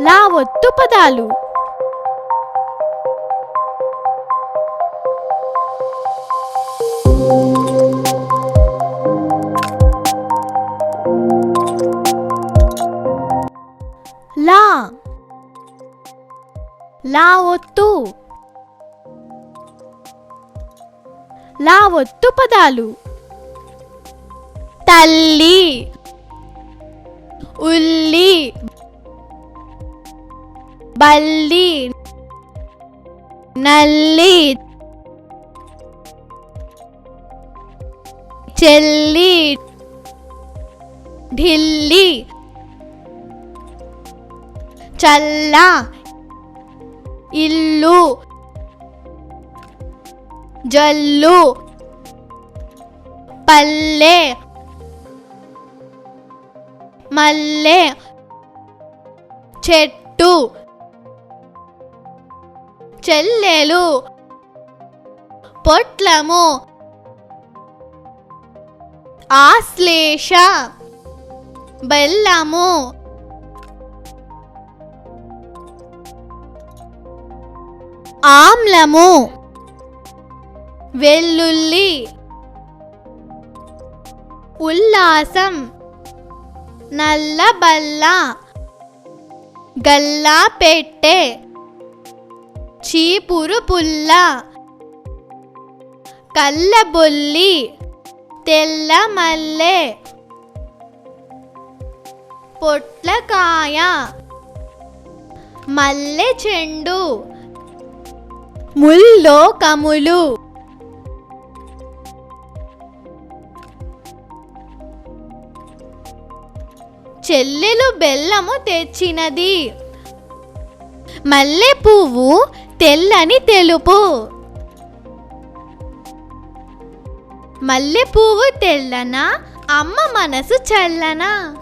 లా ఒత్తు పదాలు. లా. లా ఒత్తు. లా ఒత్తు పదాలు. తల్లి. ఉల్లి. బల్లి నల్లి చెల్లి ఢిల్లీ చల్ల ఇల్లు జల్లు పల్లె మల్లె చెట్టు చెల్లెలు. పొట్లము. ఆశ్లేష. బెల్లము. ఆమ్లము. వెల్లుల్లి. ఉల్లాసం. నల్లబల్ల గల్లా పెట్టే చీపురు పుల్ల కల్లబొల్లి తెల్ల మల్లె పొట్లకాయ. మల్లె చెండు. ముల్లోకములు. చెల్లెలు బెల్లము తెచ్చినది. మల్లె పువ్వు తెల్లని తెలుపు. మల్లె పువ్వు తెల్లన అమ్మ మనసు చల్లనా.